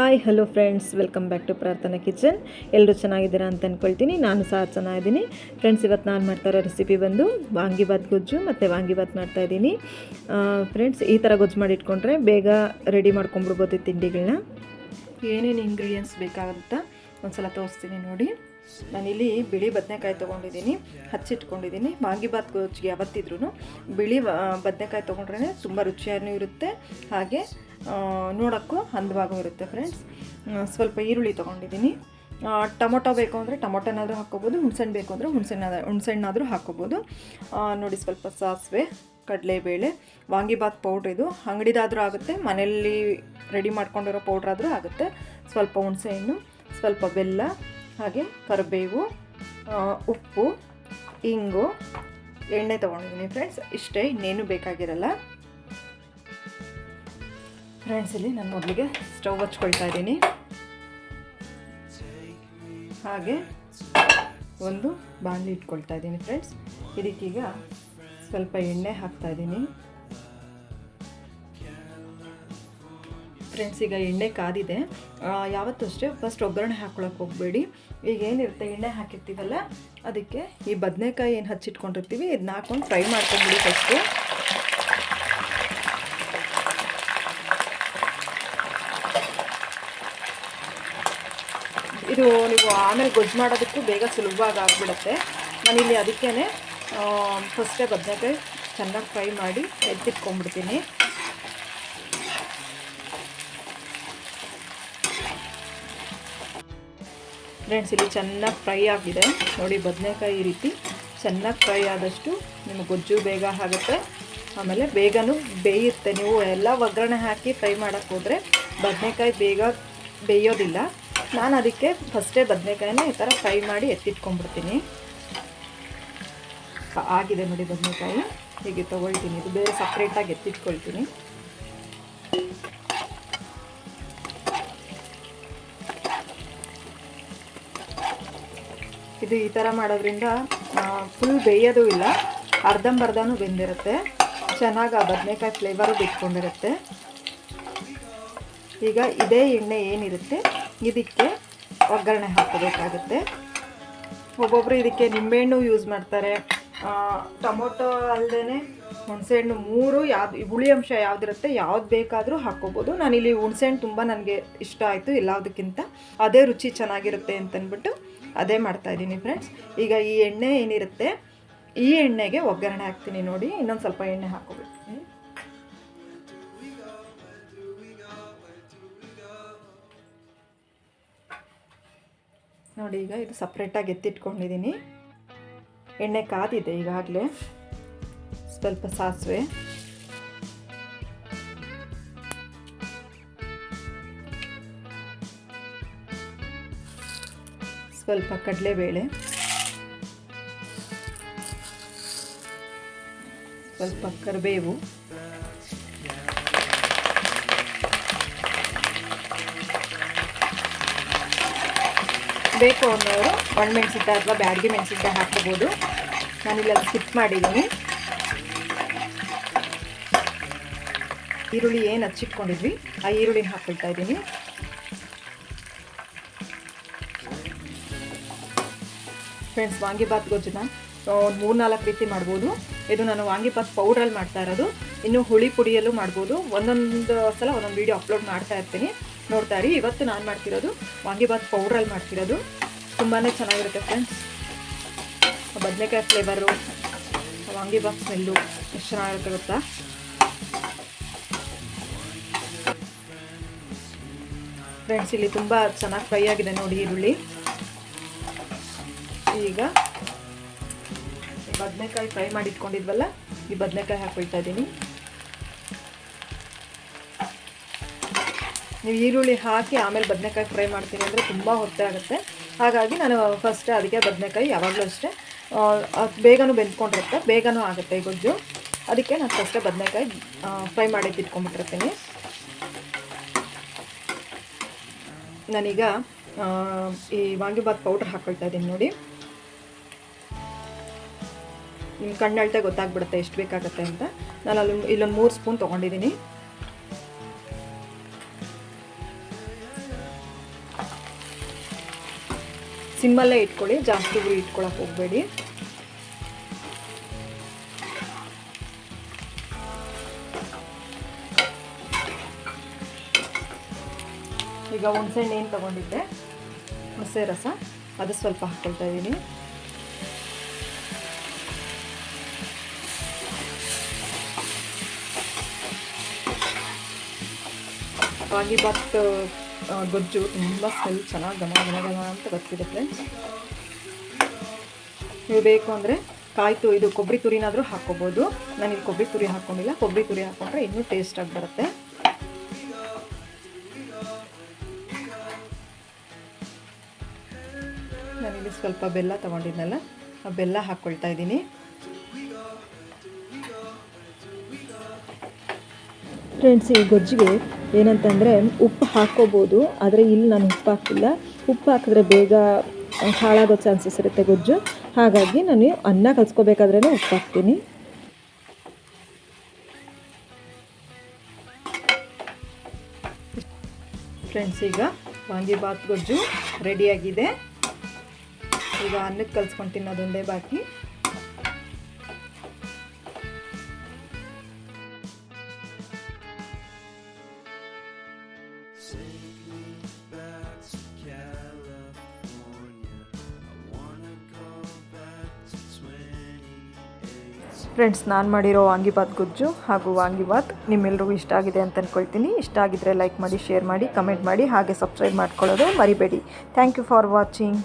Hi hello friends welcome back to Prarthana kitchen ಎಲ್ಲರೂ ಚೆನ್ನಾಗಿದ್ದೀರಾ ಅಂತ ಅಂದ್ಕೊಳ್ತೀನಿ ನಾನು ಸಹ ಚೆನ್ನಾಗಿದ್ದೀನಿ ಫ್ರೆಂಡ್ಸ್ ಇವತ್ತು ನಾನು ಮಾಡ್ತಾ ಇರೋ ರೆಸಿಪಿ ಬಂದು ವಾಂಗಿಬಾತ್ ಗೊಜ್ಜು ಮತ್ತು ವಾಂಗಿಬಾತ್ ಮಾಡ್ತಾಯಿದ್ದೀನಿ ಫ್ರೆಂಡ್ಸ್ ಈ ಥರ ಗೊಜ್ಜು ಮಾಡಿ ಇಟ್ಕೊಂಡ್ರೆ ಬೇಗ ರೆಡಿ ಮಾಡ್ಕೊಂಬಿಡ್ಬೋದು ತಿಂಡಿಗಳನ್ನ ಏನೇನು ಇಂಗ್ರೀಡಿಯೆಂಟ್ಸ್ ಬೇಕಾಗುತ್ತಾ? ಒಂದ್ಸಲ ತೋರಿಸ್ತೀನಿ ನೋಡಿ. ನಾನಿಲ್ಲಿ ಬಿಳಿ ಬದನೆಕಾಯಿ ತೊಗೊಂಡಿದ್ದೀನಿ. ಹಚ್ಚಿಟ್ಕೊಂಡಿದ್ದೀನಿ. ವಾಂಗಿಬಾತ್ ಗೊಜ್ಜಿಗೆ ಯಾವತ್ತಿದ್ರೂ ಬಿಳಿ ಬದನೆಕಾಯಿ ತೊಗೊಂಡ್ರೆ ತುಂಬ ರುಚಿಯಾಗೂ ಇರುತ್ತೆ. ಹಾಗೆ ನೋಡೋಕ್ಕೂ ಅಂದವಾಗೂ ಇರುತ್ತೆ ಫ್ರೆಂಡ್ಸ್ ಸ್ವಲ್ಪ ಈರುಳ್ಳಿ ತೊಗೊಂಡಿದ್ದೀನಿ. ಟೊಮೊಟೊ ಬೇಕು ಅಂದರೆ ಟೊಮೊಟೊನಾದರೂ ಹಾಕ್ಕೋಬೋದು ಹುಣ್ಸೆಣ್ಣು ಬೇಕು ಅಂದರೆ ಹುಣ್ಸೆಣ್ಣ ಹುಣ್ಸೆಣ್ಣಾದರೂ ಹಾಕ್ಕೋಬೋದು. ನೋಡಿ ಸ್ವಲ್ಪ ಸಾಸಿವೆ, ಕಡಲೆಬೇಳೆ ವಾಂಗಿಬಾತ್ ಪೌಡ್ರ್ ಇದು. ಅಂಗಡಿದಾದರೂ ಆಗುತ್ತೆ, ಮನೆಯಲ್ಲಿ ರೆಡಿ ಮಾಡ್ಕೊಂಡಿರೋ ಪೌಡ್ರಾದರೂ ಆಗುತ್ತೆ. ಸ್ವಲ್ಪ ಹುಣಸೆಹಣ್ಣು, ಸ್ವಲ್ಪ ಬೆಲ್ಲ, ಹಾಗೆ ಕರಿಬೇವು ಉಪ್ಪು, ಇಂಗು, ಎಣ್ಣೆ ತೊಗೊಂಡಿದ್ದೀನಿ ಫ್ರೆಂಡ್ಸ್ ಇಷ್ಟೇ, ಇನ್ನೇನು ಬೇಕಾಗಿರಲ್ಲ. ಫ್ರೆಂಡ್ಸ್ ಇಲ್ಲಿ ನಾನು ಮೊದಲಿಗೆ ಸ್ಟವ್ ಹಚ್ಕೊಳ್ತಾ ಇದ್ದೀನಿ. ಹಾಗೆ ಒಂದು ಬಾಣಲಿ ಇಟ್ಕೊಳ್ತಾ ಇದ್ದೀನಿ ಫ್ರೆಂಡ್ಸ್ ಇದಕ್ಕೀಗ ಸ್ವಲ್ಪ ಎಣ್ಣೆ ಹಾಕ್ತಾ ಇದ್ದೀನಿ. ಫ್ರೆಂಡ್ಸ್ ಈಗ ಎಣ್ಣೆ ಕಾದಿದೆ. ಯಾವತ್ತೂ ಅಷ್ಟೇ ಫಸ್ಟ್ ಒಗ್ಗರಣೆ ಹಾಕ್ಕೊಳಕ್ಕೆ ಹೋಗಬೇಡಿ. ಈಗ ಏನಿರುತ್ತೆ, ಎಣ್ಣೆ ಹಾಕಿರ್ತೀವಲ್ಲ, ಅದಕ್ಕೆ ಈ ಬದನೆಕಾಯಿ ಏನು ಹಚ್ಚಿಟ್ಕೊಂಡಿರ್ತೀವಿ ಇದನ್ನ ಹಾಕ್ಕೊಂಡು ಫ್ರೈ ಮಾಡ್ಕೊಂಡ್ಬಿಡಿ ಫಸ್ಟು ಇದು ನೀವು ಆಮೇಲೆ ಗೊಜ್ಜು ಮಾಡೋದಕ್ಕೂ ಬೇಗ ಸುಲಭವಾಗಿ ಆಗಿಬಿಡುತ್ತೆ. ನಾನಿಲ್ಲಿ ಅದಕ್ಕೇ ಫಸ್ಟೇ ಬದನೆಕಾಯಿ ಚೆನ್ನಾಗಿ ಫ್ರೈ ಮಾಡಿ ಎತ್ತಿಟ್ಕೊಂಡ್ಬಿಡ್ತೀನಿ. ಫ್ರೆಂಡ್ಸ್, ಇಲ್ಲಿ ಚೆನ್ನಾಗಿ ಫ್ರೈ ಆಗಿದೆ. ನೋಡಿ, ಬದನೆಕಾಯಿ ಈ ರೀತಿ ಚೆನ್ನಾಗಿ ಫ್ರೈ ಆದಷ್ಟು ನಿಮ್ಮ ಗೊಜ್ಜು ಬೇಗ ಆಗುತ್ತೆ. ಆಮೇಲೆ ಬೇಗನೂ ಬೇಯುತ್ತೆ. ನೀವು ಎಲ್ಲ ಒಗ್ಗರಣೆ ಹಾಕಿ ಫ್ರೈ ಮಾಡೋಕ್ಕೆ ಹೋದರೆ ಬದನೆಕಾಯಿ ಬೇಗ ಬೇಯೋದಿಲ್ಲ. ನಾನು ಅದಕ್ಕೆ ಫಸ್ಟೇ ಬದನೆಕಾಯಿನ ಈ ಥರ ಫ್ರೈ ಮಾಡಿ ಎತ್ತಿಟ್ಕೊಂಡ್ಬಿಡ್ತೀನಿ. ಆಗಿದೆ ನೋಡಿ ಬದನೆಕಾಯಿ. ಹೀಗೆ ತೊಗೊಳ್ತೀನಿ. ಇದು ಬೇರೆ ಸಪ್ರೇಟಾಗಿ ಎತ್ತಿಟ್ಕೊಳ್ತೀನಿ. ಇದು ಈ ಥರ ಮಾಡೋದ್ರಿಂದ ಫುಲ್ ಬೇಯೋದು ಇಲ್ಲ. ಅರ್ಧಂಬರ್ಧನೂ ಬೆಂದಿರುತ್ತೆ. ಚೆನ್ನಾಗಿ ಆ ಬದನೆಕಾಯಿ ಫ್ಲೇವರು ಬಿಟ್ಕೊಂಡಿರುತ್ತೆ. ಈಗ ಇದೇ ಎಣ್ಣೆ ಏನಿರುತ್ತೆ? ಇದಕ್ಕೆ ಒಗ್ಗರಣೆ ಹಾಕೋಬೇಕಾಗುತ್ತೆ ಒಬ್ಬೊಬ್ಬರು ಇದಕ್ಕೆ ನಿಂಬೆಹಣ್ಣು ಯೂಸ್ ಮಾಡ್ತಾರೆ. ಟೊಮೊಟೊ ಅಲ್ಲದೆ ಹುಣಸೆಹಣ್ಣು ಮೂರು, ಯಾವ್ದು ಹುಳಿ ಅಂಶ ಯಾವುದಿರುತ್ತೆ, ಯಾವ್ದು ಬೇಕಾದರೂ ಹಾಕ್ಕೋಬೋದು. ನಾನಿಲ್ಲಿ ಹುಣಸೆಹಣ್ಣು ತುಂಬ ನನಗೆ ಇಷ್ಟ ಆಯಿತು ಎಲ್ಲದಕ್ಕಿಂತ ಅದೇ ರುಚಿ ಚೆನ್ನಾಗಿರುತ್ತೆ ಅಂತಂದ್ಬಿಟ್ಟು ಅದೇ ಮಾಡ್ತಾ ಇದ್ದೀನಿ ಫ್ರೆಂಡ್ಸ್ ಈಗ ಈ ಎಣ್ಣೆ ಏನಿರುತ್ತೆ, ಈ ಎಣ್ಣೆಗೆ ಒಗ್ಗರಣೆ ಹಾಕ್ತೀನಿ ನೋಡಿ. ಇನ್ನೊಂದು ಸ್ವಲ್ಪ ಎಣ್ಣೆ ಹಾಕೋಬಿಡ್ತೀನಿ ನೋಡಿ ಈಗ ಇದು ಸಪ್ರೇಟಾಗಿ ಎತ್ತಿಟ್ಕೊಂಡಿದ್ದೀನಿ ಎಣ್ಣೆ ಕಾದಿದೆ ಈಗಾಗಲೇ. ಸ್ವಲ್ಪ ಸಾಸಿವೆ. ಸ್ವಲ್ಪ ಕಡಲೆಬೇಳೆ. ಸ್ವಲ್ಪ ಕರಿಬೇವು. ಬೇಕು ಅನ್ನೋರು ಒಣಮೆಣಸಿನ್ಕಾಯಿ ಅಥವಾ ಬ್ಯಾಡಗಿ ಮೆಣಸಿನ್ಕಾಯಿ ಹಾಕ್ಕೋಬೋದು ನಾನಿಲ್ಲ ಸ್ಕಿಪ್ ಮಾಡಿದ್ದೀನಿ. ಈರುಳ್ಳಿ ಏನು ಹಚ್ಚಿಟ್ಕೊಂಡಿದ್ವಿ, ಆ ಈರುಳ್ಳಿ ಹಾಕ್ಕೊಳ್ತಾ ಇದ್ದೀನಿ. ಫ್ರೆಂಡ್ಸ್ ವಾಂಗಿಬಾತ್ ಗೊಜ್ಜನ್ನ ಒಂದು ಮೂರು ನಾಲ್ಕು ರೀತಿ ಮಾಡ್ಬೋದು. ಇದು ನಾನು ವಾಂಗಿಬಾತ್ ಪೌಡ್ರಲ್ಲಿ ಮಾಡ್ತಾ ಇರೋದು. ಇನ್ನು ಹುಳಿ ಪುಡಿಯಲ್ಲೂ ಮಾಡ್ಬೋದು. ಒಂದೊಂದು ಸಲ ಒಂದೊಂದು ವೀಡಿಯೋ ಅಪ್ಲೋಡ್ ಮಾಡ್ತಾ ಇರ್ತೀನಿ. ನೋಡ್ತಾ ಇರಿ, ಇವತ್ತು ನಾನು ಮಾಡ್ತಿರೋದು ವಾಂಗಿಬಾತ್ ಪೌಡ್ರಲ್ಲಿ ಮಾಡ್ತಿರೋದು. ತುಂಬಾ ಚೆನ್ನಾಗಿರುತ್ತೆ ಫ್ರೆಂಡ್ಸ್ ಬದನೆಕಾಯಿ ಫ್ಲೇವರು ವಾಂಗಿಬಾತ್ ಸ್ಮೆಲ್ಲು ಎಷ್ಟು ಚೆನ್ನಾಗಿರುತ್ತೆ? ಫ್ರೆಂಡ್ಸ್ ಇಲ್ಲಿ ತುಂಬ ಚೆನ್ನಾಗಿ ಫ್ರೈ ಆಗಿದೆ ನೋಡಿ ಈರುಳ್ಳಿ. ಈಗ ಬದನೆಕಾಯಿ ಫ್ರೈ ಮಾಡಿ ಇಟ್ಕೊಂಡಿದ್ವಲ್ಲ ಈ ಬದನೆಕಾಯಿ ಹಾಕ್ಕೊಳ್ತಾ ಇದ್ದೀನಿ. ನೀವು ಈರುಳ್ಳಿ ಹಾಕಿ ಆಮೇಲೆ ಬದನೆಕಾಯಿ ಫ್ರೈ ಮಾಡ್ತೀನಿ ಅಂದರೆ ತುಂಬ ಹೊತ್ತಾಗುತ್ತೆ ಹಾಗಾಗಿ ನಾನು ಫಸ್ಟ್ ಅದಕ್ಕೆ ಬದನೆಕಾಯಿ ಯಾವಾಗಲೂ ಅಷ್ಟೇ. ಅದು ಬೇಗನೂ ಬೆಂದ್ಕೊಂಡಿರುತ್ತೆ, ಬೇಗನೂ ಆಗುತ್ತೆ ಗೊಜ್ಜು. ಅದಕ್ಕೆ ನಾನು ಫಸ್ಟೇ ಬದನೆಕಾಯಿ ಫ್ರೈ ಮಾಡಿ ಇಟ್ಕೊಂಡ್ಬಿಟ್ಟಿರ್ತೀನಿ ನಾನೀಗ ಈ ವಾಂಗಿಬಾತ್ ಪೌಡ್ರ್ ಹಾಕೊಳ್ತಾ ಇದ್ದೀನಿ ನೋಡಿ. ನಿಮ್ಮ ಕಣ್ಣಳ್ತೆ ಗೊತ್ತಾಗ್ಬಿಡುತ್ತೆ, ಎಷ್ಟು ಬೇಕಾಗುತ್ತೆ ಅಂತ. ನಾನು ಅಲ್ಲಿ ಇಲ್ಲೊಂದು ಮೂರು ಸ್ಪೂನ್ ತೊಗೊಂಡಿದ್ದೀನಿ. ಸಿಮ್ಮಲ್ಲೇ ಇಟ್ಕೊಳ್ಳಿ ಜಾಸ್ತಿ ಹುರಿ ಇಟ್ಕೊಳಕ್ಕೆ ಹೋಗಬೇಡಿ. ಈಗ ಹುಣಸೆಹಣ್ಣು ಏನು ತೊಗೊಂಡಿದ್ದೆ? ಹುಣಸೆ ರಸ. ಅದು ಸ್ವಲ್ಪ ಹಾಕ್ಕೊಳ್ತಾ ಇದ್ದೀನಿ ರಾಗಿ ಆ, ಗೊಜ್ಜು ತುಂಬ ಸ್ಮೆಲ್ ಚೆನ್ನಾಗಿ ಘಮ ಘಮ ಘಮ ಅಂತ ಬರ್ತಿದೆ ಫ್ರೆಂಡ್ಸ್ ನೀವು ಬೇಕು ಅಂದರೆ ಕಾಯಿ ತು ಇದು ಕೊಬ್ಬರಿ ತುರಿನಾದರೂ ಹಾಕ್ಕೋಬೋದು. ಇಲ್ಲಿ ಕೊಬ್ಬರಿ ತುರಿ ಹಾಕ್ಕೊಂಡಿಲ್ಲ ಕೊಬ್ಬರಿ ತುರಿ ಹಾಕ್ಕೊಂಡ್ರೆ ಇನ್ನೂ ಟೇಸ್ಟಾಗಿ ಬರುತ್ತೆ. ನಾನಿಲ್ಲಿ ಸ್ವಲ್ಪ ಬೆಲ್ಲ ತೊಗೊಂಡಿದ್ನಲ್ಲ, ಆ ಬೆಲ್ಲ ಹಾಕ್ಕೊಳ್ತಾ ಇದ್ದೀನಿ. ಫ್ರೆಂಡ್ಸ್ ಈ ಗೊಜ್ಜಿಗೆ ಏನಂತಂದರೆ ಉಪ್ಪು ಹಾಕ್ಕೋಬೋದು, ಆದರೆ ಇಲ್ಲಿ ನಾನು ಉಪ್ಪು ಹಾಕಿಲ್ಲ. ಉಪ್ಪು ಹಾಕಿದ್ರೆ ಬೇಗ ಹಾಳಾಗೋ ಚಾನ್ಸಸ್ ಇರುತ್ತೆ ಗೊಜ್ಜು. ಹಾಗಾಗಿ ನಾನು ಅನ್ನ ಕಲ್ಸ್ಕೋಬೇಕಾದ್ರೇ ಉಪ್ಪು ಹಾಕ್ತೀನಿ. ಫ್ರೆಂಡ್ಸ್, ಈಗ ವಾಂಗಿಬಾತ್ ಗೊಜ್ಜು ರೆಡಿಯಾಗಿದೆ. ಈಗ ಅನ್ನಕ್ಕೆ ಕಲ್ಸ್ಕೊಂಡು ತಿನ್ನೋದೊಂದೇ ಬಾಕಿ. ಫ್ರೆಂಡ್ಸ್, ನಾನು ಮಾಡಿರೋ ವಾಂಗಿಬಾತ್ ಗೊಜ್ಜು ಹಾಗೂ ವಾಂಗಿಬಾತ್ ನಿಮ್ಮೆಲ್ರಿಗೂ ಇಷ್ಟ ಆಗಿದೆ ಅಂತ ಅಂದ್ಕೊಳ್ತೀನಿ ಇಷ್ಟ ಆಗಿದ್ದರೆ ಲೈಕ್ ಮಾಡಿ, ಶೇರ್ ಮಾಡಿ, ಕಮೆಂಟ್ ಮಾಡಿ, ಹಾಗೆ ಸಬ್ಸ್ಕ್ರೈಬ್ ಮಾಡ್ಕೊಳ್ಳೋದು ಮರಿಬೇಡಿ. Thank you for watching.